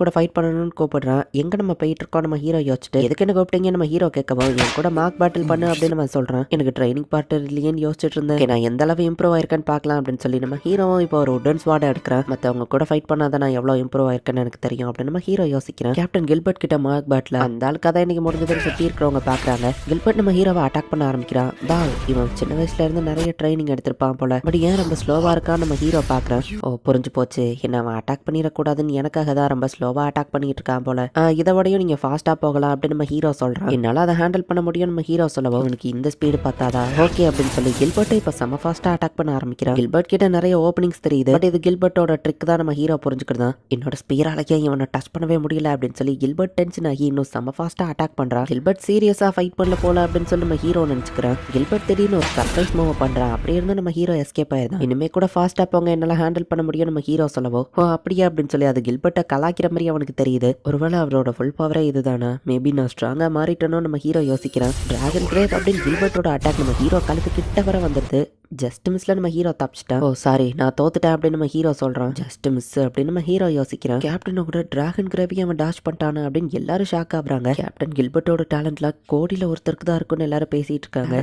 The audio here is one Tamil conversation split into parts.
கூட ஃபைட் பண்ணணும்னு கூப்பிடுறான். எங்க நம்ம போயிட்டு இருக்கோம் நம்ம ஹீரோ யோசிச்சுட்டு. எதுக்கு என்ன கூப்பிட்டீங்க நம்ம ஹீரோ கேட்கவும் என் கூட மார்க் பேட்டில் பண்ணு அப்படின்னு நம்ம சொல்றான். எனக்கு ட்ரைனிங் பார்ட் இல்லையேன்னு யோசிச்சுட்டு இருந்தேன். நான் எந்த அளவு இம்ப்ரூவ் ஆயிருக்கேன்னு பார்க்கலாம் அப்படின்னு சொல்லி நம்ம ஹீரோவும் இப்போ ஒரு உடன் வார்டு எடுக்கிறேன். மற்றவங்க கூட ஃபைட் பண்ணாத நான் எவ்வளோ இம்ப்ரூவ் ஆயிருக்கேன்னு எனக்கு தெரியும் அப்படின்னு நம்ம ஹீரோ யோசிக்கிறேன். கேப்டன் கில்பர்ட் கிட்ட மார்க் பேட்டில் அந்த ஆள் கதை இன்னைக்கு முடிஞ்ச பேர் சுற்றி இருக்கிறவங்க பார்க்குறாங்க. கில்பர்ட் நம்ம ஹீரோவை அட்டாக் பண்ண ஆரம்பிக்கிறான். பால் இவன் சின்ன வயசுல இருந்து நிறைய ட்ரைனிங் எடுத்திருப்பான் போல. பட் ஏன் ரொம்ப ஸ்லோவா இருக்கான்னு நம்ம ஹீரோ பார்க்குறேன்? ஓ புரிஞ்சு போச்சு. என்ன அவன் அட்டாக் பண்ணிடக்கூடாதுன்னு எனக்காக தான் ரொம்ப ஸ்லோவாக அட்டாக் பண்ணிட்டு இருக்கான் போல. இதோடையும் இதை நீங்க ஃபாஸ்டா போகலாம் அப்படின்னு நம்ம ஹீரோ சொல்றான். என்னால அதை ஹேண்டில் பண்ண முடியும் நம்ம ஹீரோ சொல்லவும் உனக்கு இந்த ஸ்பீடு பார்த்தாதா? ஓகே அப்படின்னு சொல்லி கில்பர்ட் இப்போ செம ஃபாஸ்டா அட்டாக் பண்ண ஆரம்பிக்கிறான். கில்பர்ட் கிட்ட நிறைய ஓப்பனிங்ஸ் தெரியுது. பட் இது கில்பர்ட்டோட ட்ரிக் தான் நம்ம ஹீரோ புரிஞ்சுக்கிறதா என்னோட ஸ்பீராலேயே இவனை டச் பண்ணவே முடியல அப்படின்னு சொல்லி கில்பர்ட் டென்ஷன் ஆகி இன்னும் செம ஃபாஸ்டா அட்டாக் பண்ணுறான் கில்பர்ட் சீரியஸா ஃபைட் பண்ணல போல அப்படின்னு சொல்லி நம்ம ஹீரோ நினைச்சுக்கிறேன். கில்பர்ட் திடீர்னு ஒரு சர்ப்ரைஸ் மூவ் பண்றான். அப்படி இருந்து நம்ம ஹீரோ எஸ்கேப் ஆயிருந்தான் இனிமே கூட ஃபாஸ்டா போங்க. என்னால ஹேண்டில் பண்ண முடியும் நம்ம ஹீரோ சொல்லவோ? ஓ அப்படியா அப்படின்னு சொல்லி அது கில்பர்ட்டை கலாக்கிற மாதிரி அவனுக்கு தெரியுது. ஒருவேளை அவரோட ஃபுல் பவரே இதுதானா? மேபி நான் ஸ்ட்ராங்கா மாறிட்டேனோ நம்ம ஹீரோ யோசிக்கிறான். டிராகன் கிரேவ் அப்படின்னு கில்பர்ட்டோட அட்டாக் நம்ம ஹீரோ கழுத்து கிட்ட வர வந்துருது. ஜஸ்ட் மிஸ்ல நம்ம ஹீரோ தப்பிச்சிட்டேன் ஓ சாரி நான் தோத்துட்டேன் அப்படின்னு நம்ம ஹீரோ சொல்றான். ஜஸ்ட் மிஸ் அப்படின்னு நம்ம ஹீரோ யோசிக்கிறான். கேப்டன் கூட டிராகன் கிரேவி அவன் டாஷ் பண்ணிட்டானு அப்படின்னு எல்லாரும் ஷாக் ஆகுறாங்க. கேப்டன் கில்பர்ட்டோட டேலண்ட்ல கோடியில ஒருத்தருக்கு தான் இருக்குன்னு எல்லாரும் பேசிட்டு இருக்காங்க.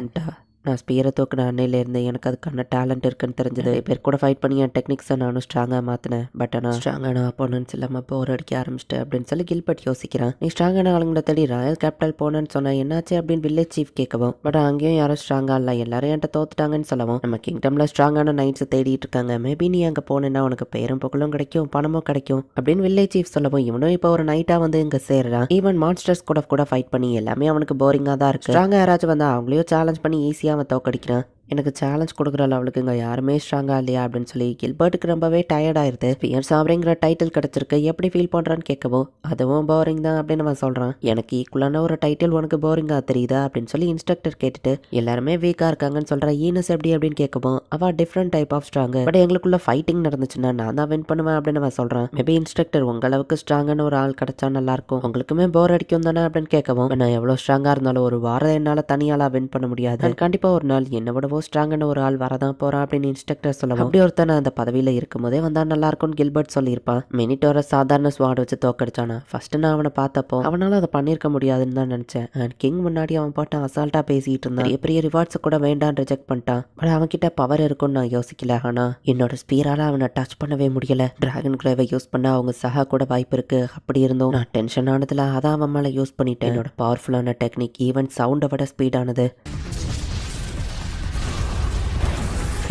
நான் ஸ்பியரை தூக்கின அன்னையில இருந்து எனக்கு அதுக்கான டேலண்ட் இருக்குன்னு தெரிஞ்சது. பேர் கூட ஃபைட் பண்ணி என் டெக்னிக்ஸை நானும் ஸ்ட்ராங்காக மாற்றினேன் பட் ஆனால் ஸ்ட்ராங்கான அப்போனன்ஸ் இல்லாமல் போர் அடிக்க ஆரம்பிச்சிட்டேன் அப்படின்னு சொல்லி கில்பர்ட் யோசிக்கிறேன். நீ ஸ்ட்ராங்கான ஆளுங்களை தேடி ராயல் கேபிட்டல் போனேன்னு சொன்னா என்னாச்சு அப்படின்னு வில்லேஜ் சீஃப் கேட்கவும் பட் அங்கேயும் யாரும் ஸ்ட்ராங்காக இல்லை. எல்லாரும் என்கிட்ட தோத்துட்டாங்கன்னு சொல்லவும் நம்ம கிங்டம்ல ஸ்ட்ராங்கான நைட்ஸ் தேடிட்டு இருக்காங்க. மேபி நீ அங்கே போனேன்னா உனக்கு பேரும் புகழும் கிடைக்கும் பணமும் கிடைக்கும் அப்படின்னு வில்லேஜ் சீஃப் சொல்லவும் இவனும் இப்போ ஒரு நைட்டாக வந்து இங்கே சேர்றான். ஈவன் மான்ஸ்டர்ஸ் கூட கூட ஃபைட் பண்ணி எல்லாமே அவனுக்கு போரிங்காக தான் இருக்கு. ஸ்ட்ராங்காக யாராச்சும் வந்தா அவங்களையும் சேலஞ்ச் பண்ணி ஈஸியாக அவன் தோக்கடிக்கிறான் எனக்கு சேலஞ்ச் கொடுக்குற லெவலுக்கு இங்கே யாருமே ஸ்ட்ராங்காக இல்லையா அப்படின்னு சொல்லி கில்பர்ட்டுக்கு ரொம்பவே டயர்ட் ஃபியர்ஸ் அப்படிங்கிற டைட்டில் கிடச்சிருக்கு. எப்படி ஃபீல் பண்ணுறான்னு கேட்கவும் அதுவும் போரிங் தான் அப்படின்னு அவன் சொல்கிறான் எனக்கு ஈக்குவலான ஒரு டைட்டில் உனக்கு போரிங்காக தெரியுதா அப்படின்னு சொல்லி இன்ஸ்ட்ரக்டர் கேட்டுட்டு எல்லாருமே வீக்காக இருக்காங்கன்னு சொல்கிற ஈனஸ் எப்படி அப்படின்னு கேட்கவும் அவள் different type of strong but எங்களுக்குள்ள ஃபைட்டிங் நடந்துச்சுன்னா நான் தான் வின் பண்ணுவேன் அப்படின்னு அவன் சொல்கிறான் மேபி இன்ஸ்ட்ரக்டர் உங்க அளவுக்கு ஸ்ட்ராங்கான ஒரு ஆள் கிடைச்சா நல்லா இருக்கும். உங்களுக்குமே போர் அடிக்கும் தானே அப்படின்னு கேட்கவும் நான் எவ்வளோ ஸ்ட்ராங்காக இருந்தாலும் ஒரு வாரம் என்னால் தனியாலாக வின் பண்ண முடியாது. கண்டிப்பாக ஒரு நாள் என்ன விடவோ ஸ்ட்ராங்கான ஒரு ஆள் வரதான் போறான் அப்படின்னு இன்ஸ்ட்ரக்டர் சொல்லவும் அப்படி ஒருத்தன் அந்த பதவியில் இருக்கும்போதே வந்தா நல்லா இருக்கும்னு கில்பர்ட் சொல்லியிருப்பான். மினிட்டோர சாதாரண ஸ்வாட் வச்சு தோக்கடிச்சானா? ஃபர்ஸ்ட் நான் அவனை பார்த்தப்போ அவனால அதை பண்ணியிருக்க முடியாதுன்னு தான் நினைச்சேன். அண்ட் கிங் முன்னாடி அவன் பாட்டு அசால்ட்டா பேசிட்டு இருந்தான். பெரிய ரிவார்ட்ஸை ரிவார்ட்ஸ் கூட வேண்டாம்னு ரிஜெக்ட் பண்ணிட்டான். பட் அவன் கிட்ட பவர் இருக்கும்னு நான் யோசிக்கல. ஆனா என்னோட ஸ்பீரால அவனை டச் பண்ணவே முடியல. டிராகன் கிரேவை யூஸ் பண்ண அவங்க சகா கூட வாய்ப்பு இருக்கு. அப்படி இருந்தோம் நான் டென்ஷன் ஆனதுல அதான் அவன் மேல யூஸ் பண்ணிட்டேன். என்னோட பவர்ஃபுல்லான டெக்னிக் ஈவன் சவுண்டை விட ஸ்பீடானது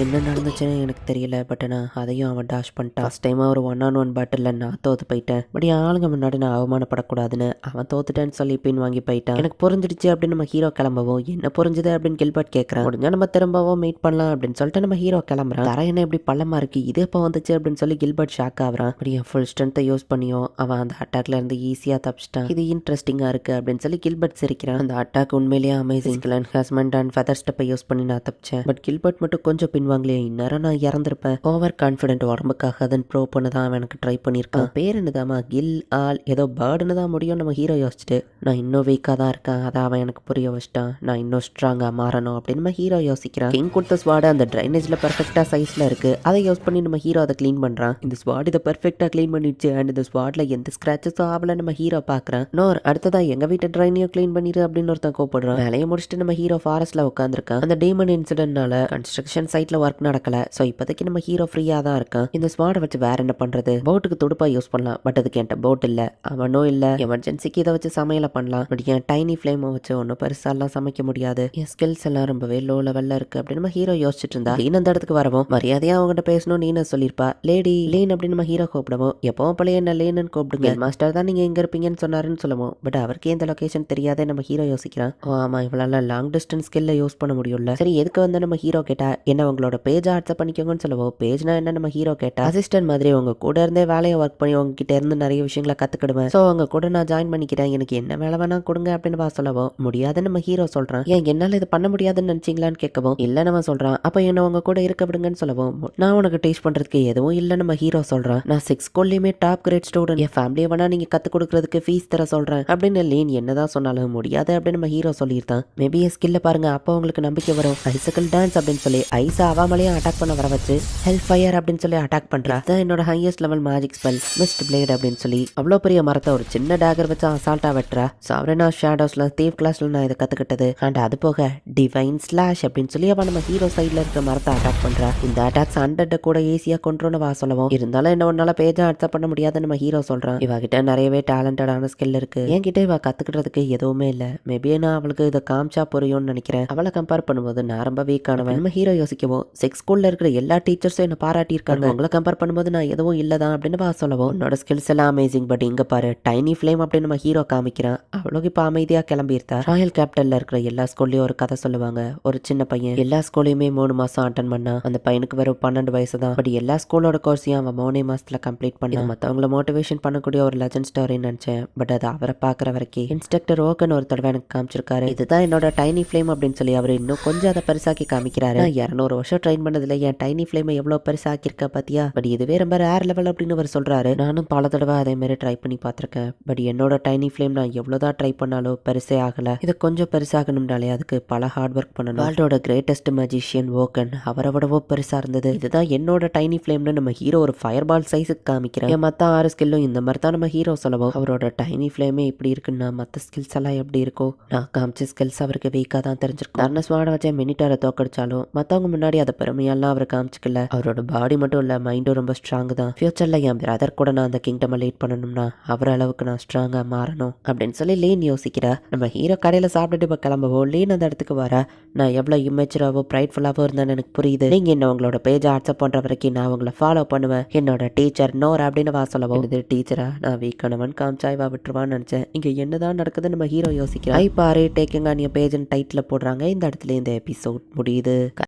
என்ன நடந்துச்சுன்னு எனக்கு தெரியல பட் நான் அதையும் அவன் டாஷ் பண்ணிட்டான். ஃபஸ்ட் டைம் ஒரு ஒன் ஆன் ஒன் பேட்டில் நான் தோத்து போயிட்டேன். பட் ஆளுங்க முன்னாடி நான் அவமானப்படக்கூடாதுன்னு அவன் தோத்துட்டேன்னு சொல்லி பின் வாங்கி போயிட்டான். எனக்கு புரிஞ்சிடுச்சு அப்படின்னு நம்ம ஹீரோ கிளம்பவும். என்ன புரிஞ்சுது அப்படின்னு கில்பர்ட் கேட்குறான் முடிஞ்சா நம்ம திரும்பவும் மீட் பண்ணலாம் அப்படின்னு சொல்லிட்டு நம்ம ஹீரோ கிளம்புறான். தர என்ன இப்படி பள்ளமா இருக்கு இது எப்போ வந்துச்சு அப்படின்னு சொல்லி கில்பர்ட் ஷாக் ஆகுறான். அப்படி ஃபுல் ஸ்ட்ரென்த்தை யூஸ் பண்ணியும் அவன் அந்த அட்டாக்ல இருந்து ஈஸியாக தப்பிச்சிட்டான். இது இன்ட்ரெஸ்டிங்காக இருக்கு அப்படின்னு சொல்லி கில்பர்ட் சிரிக்கிறான். அந்த அட்டாக் உண்மையிலேயே அமேசிங் ஹஸ்மெண்ட் அண்ட் ஃபெதர் ஸ்டெப்பை யூஸ் பண்ணி நான் தப்பிச்சேன். பட் கில்பர்ட் மட்டும் கொஞ்சம் பின் பண்ணுவாங்களே இந்நேரம் நான் இறந்திருப்பேன். ஓவர் கான்ஃபிடென்ட் உடம்புக்காக அதன் ப்ரோ பண்ண தான் அவன் எனக்கு ட்ரை பண்ணியிருக்கான். பேர் என்னதாமா கில் ஆல் ஏதோ பேர்டுன்னு தான் முடியும் நம்ம ஹீரோ யோசிச்சுட்டு நான் இன்னும் வீக்காக தான் இருக்கேன் அதை அவன் எனக்கு புரிய வச்சிட்டான். நான் இன்னும் ஸ்ட்ராங்காக மாறணும் அப்படின்னு நம்ம ஹீரோ யோசிக்கிறான். கிங் கொடுத்த ஸ்வாடு அந்த ட்ரைனேஜில் பர்ஃபெக்டாக சைஸில் இருக்கு. அதை யூஸ் பண்ணி நம்ம ஹீரோ அதை க்ளீன் பண்ணுறான் இந்த ஸ்வாட் இதை பர்ஃபெக்டாக க்ளீன் பண்ணிடுச்சு அண்ட் இந்த ஸ்வாட்ல எந்த ஸ்க்ராச்சஸும் ஆகல நம்ம ஹீரோ பார்க்குறான் நோர் அடுத்ததான் எங்கள் வீட்டை ட்ரைனையும் க்ளீன் பண்ணிடு அப்படின்னு ஒருத்தன் கூப்பிடுறான். வேலையை முடிச்சுட்டு நம்ம ஹீரோ ஃபாரஸ்ட்டில் உட்காந்துருக்கான் அந்த டேமன் இன்சிடென்ட்னால கன்ஸ்ட்ரக்ஷன் சைட்ல ஒர்க் நடக்கல. ஸோ இப்போதைக்கு நம்ம ஹீரோ ஃப்ரீயாக தான் இருக்கான். இந்த ஸ்மார்ட் வச்சு வேற என்ன பண்றது? போட்டுக்கு துடுப்பா யூஸ் பண்ணலாம். பட் அதுக்கு என்கிட்ட போட் இல்ல. அவனும் இல்ல. எமர்ஜென்சிக்கு இதை வச்சு சமையல பண்ணலாம். பட் என் டைனி ஃப்ளேமை வச்சு ஒன்றும் பெருசாலாம் சமைக்க முடியாது. என் ஸ்கில்ஸ் எல்லாம் ரொம்பவே லோ லெவல்ல இருக்கு அப்படின்னு நம்ம ஹீரோ யோசிச்சுட்டு இருந்தா லீன் அந்த இடத்துக்கு வரவும் மரியாதையா அவங்ககிட்ட பேசணும் நீனு சொல்லியிருப்பா. லேடி லீன் அப்படின்னு நம்ம ஹீரோ கூப்பிடவும் எப்பவும் பழைய என்ன லேன்னு கூப்பிடுங்க. மாஸ்டர் தான் நீங்க எங்க இருப்பீங்கன்னு சொன்னாருன்னு சொல்லுவோம். பட் அவருக்கே இந்த லொகேஷன் தெரியாதே நம்ம ஹீரோ யோசிக்கிறான். ஓ ஆமா இவளால லாங் டிஸ்டன்ஸ் ஸ்கில்ல யூஸ் பண்ண முடியும்ல. சரி எதுக்கு வந்து நம்ம ஹீரோ கேட்டா என்ன உங்களோட பேஜ் ஆட்ஸ் பண்ணிக்கோங்கன்னு சொல்லுவோம் பேஜ்னா என்ன? நம்ம ஹீரோ கேட்டா அசிஸ்டன்ட் மாதிரி உங்க கூட இருந்தே வேலையை ஒர்க் பண்ணி உங்ககிட்ட இருந்து நிறைய விஷயங்களை கத்துக்கிடுவேன் ஸோ உங்க கூட நான் ஜாயின் பண்ணிக்கிறேன். எனக்கு என்ன வேலை வேணா கொடுங்க அப்படின்னு வா சொல்லவும் முடியாதுன்னு நம்ம ஹீரோ சொல்றான். ஏன் என்னால இது பண்ண முடியாதுன்னு நினைச்சீங்களான்னு கேட்கவும் இல்ல நம்ம சொல்றான். அப்ப என்ன உங்க கூட இருக்க விடுங்கன்னு சொல்லவும் நான் உனக்கு டீச் பண்றதுக்கு எதுவும் இல்ல நம்ம ஹீரோ சொல்றான். நான் சிக்ஸ் ஸ்கூல்லையுமே டாப் கிரேட் ஸ்டூடெண்ட் என் ஃபேமிலியை வேணா நீங்க கத்து கொடுக்கறதுக்கு ஃபீஸ் தர சொல்றேன் அப்படின்னு லீன் என்னதான் சொன்னாலும் முடியாது அப்படின்னு நம்ம ஹீரோ சொல்லியிருந்தான். மேபி ஸ்கில்ல பாருங்க. அப்போ உங்களுக்கு நம்பிக்கை வரும். ஐசக்கல் டான்ஸ் அப்படின்னு சொல்லி ஐசா அவமலையும் அட்டாக் பண்ண வர வச்சு ஹெல்ப் ஃபயர் அப்படின்னு சொல்லி அட்டாக் பண்ணுறா அதான் என்னோட highest level magic spell mist blade அப்படின்னு சொல்லி. அவ்வளோ பெரிய மரத்தை ஒரு சின்ன டேகர் வச்சு அசால்ட்டாக வெட்டுறா. சாவரனா ஷேடோஸ்ல தீவ் கிளாஸ்ல நான் இதை கற்றுக்கிட்டது அண்ட் அது போக டிவைன் ஸ்லாஷ் அப்படின்னு சொல்லி அவள் நம்ம ஹீரோ சைடில் இருக்க மரத்தை அட்டாக் பண்ணுறா இந்த அட்டாக்ஸ் ஹண்ட்ரட் கூட ஈஸியாக கொண்டுருன்னு வா சொல்லவும். இருந்தாலும் என்ன ஒன்னால பேஜாக அக்செப்ட் பண்ண முடியாது நம்ம ஹீரோ சொல்கிறான் இவ கிட்ட நிறையவே டேலண்டடான ஸ்கில் இருக்கு. என்கிட்ட இவ கத்துக்கிறதுக்கு எதுவுமே இல்லை. மேபி நான் அவளுக்கு இதை காமிச்சா புரியும்னு நினைக்கிறேன். அவளை கம்பேர் பண்ணும்போது நான் ரொம்ப வீக்கானவன் நம்ம ஹீரோ யோசிக்கவும் செக்ஸ் ஸ்கூல்ல இருக்கிற எல்லா டீச்சர்ஸும் என்ன பாராட்டி இருக்காங்க உங்களை கம்பேர் பண்ணும்போது நான் எதுவும் இல்லதான் அப்படின்னு வா சொல்லவும் உன்னோட ஸ்கில்ஸ் எல்லாம் அமேசிங் பட் இங்க பாரு டைனி ஃப்ளேம் அப்படின்னு நம்ம ஹீரோ காமிக்கிறான். அவளுக்கு இப்ப அமைதியா கிளம்பியிருத்தா? ராயல் கேபிட்டல்ல இருக்கிற எல்லா ஸ்கூல்லயும் ஒரு கதை சொல்லுவாங்க. ஒரு சின்ன பையன். எல்லா ஸ்கூலையுமே மூணு மாசம் அட்டன் பண்ணா. அந்த பையனுக்கு வெறும் பன்னெண்டு வயசு தான். பட் எல்லா ஸ்கூலோட கோர்ஸையும் அவன் மூணே மாசத்துல கம்ப்ளீட் பண்ணி. மத்தவங்கள மோட்டிவேஷன் பண்ணக்கூடிய ஒரு லெஜண்ட் ஸ்டோரின்னு நினைச்சேன். பட் அது அவரை பாக்குற வரைக்கும் இன்ஸ்ட்ரக்டர் ஓகன் ஒரு தடவை எனக்கு காமிச்சிருக்காரு. இதுதான் என்னோட டைனி ஃப்ளேம் அப்படின்னு சொல்லி அவர் இன்னும் கொஞ்சம் அதை பெருசாக்கி காமிக்கிறாரு. இரநூறு வருஷம் ட்ரெயின் பண்ணதுல என் டைனி ஃப்ளேமை எவ்வளவு பெருசாக்கியிருக்க பாத்தியா? பட் இதுவே ரொம்ப ரேர் லெவல் அப்படின்னு அவர் சொல்றாரு. நானும் பல தடவை அதே மாதிரி ட்ரை பண்ணி பார்த்துருக்கேன். பட் என்னோட டைனி ஃப்ளேம் நான் எவ்வளவுதான் ட்ரை பண்ணாலும் பெருசே ஆகலை. இது கொஞ்சம் பெருசாகணும்னாலே அதுக்கு பல ஹார்ட் ஒர்க் பண்ணணும். வேர்ல்டோட கிரேட்டஸ்ட் மஜிஷியன் ஓகன் அவரை விடவோ பெருசாக இருந்தது. இதுதான் என்னோட டைனி ஃப்ளேம்னு நம்ம ஹீரோ ஒரு ஃபயர் பால் சைஸுக்கு காமிக்கிறேன். என் மற்ற ஆறு ஸ்கில்லும் இந்த மாதிரி தான் நம்ம ஹீரோ சொல்லவும். அவரோட டைனி ஃப்ளேமே இப்படி இருக்குன்னா மற்ற ஸ்கில்ஸ் எல்லாம் எப்படி இருக்கோ நான் காமிச்ச ஸ்கில்ஸ் அவருக்கு வீக்காக தான் தெரிஞ்சிருக்கும். தர்னஸ் வாட வச்ச மினிட்டாரை தோக்கடிச்சாலும் மத்தவங்க முன்னாடி அதை பெருமையெல்லாம் அவர் காமிச்சிக்கல. அவரோட பாடி மட்டும் இல்ல மைண்டும் ரொம்ப ஸ்ட்ராங் தான். ஃபியூச்சர்ல என் பிரதர் கூட நான் அந்த கிங்டம் லீட் பண்ணணும்னா அவர் அளவுக்கு நான் ஸ்ட்ராங்கா மாறணும் அப்படின்னு சொல்லி லீன் யோசிக்கிறா. நம்ம ஹீரோ கடையில சாப்பிட்டுட்டு இப்போ கிளம்புவோம் லீன் அந்த இடத்துக்கு வர. நான் எவ்வளோ இமேச்சராகவோ ப்ரைட்ஃபுல்லாகவோ இருந்தேன்னு எனக்கு புரியுது. நீங்கள் என்ன உங்களோட பேஜை வாட்ஸ்அப் பண்ணுற வரைக்கும் நான் உங்களை ஃபாலோ பண்ணுவேன். என்னோட டீச்சர் நோர் அப்படின்னு வா சொல்லவும் இது டீச்சரா நான் வீக்கானவன் காமிச்சா இவா விட்டுருவான்னு நினச்சேன். இங்கே என்னதான் நடக்குது நம்ம ஹீரோ யோசிக்கிறேன் ஐ பாரு டேக்கிங் ஆன் பேஜ்னு டைட்டில் போடுறாங்க. இந்த இடத்துல இந்த எபிசோட் முடியுது.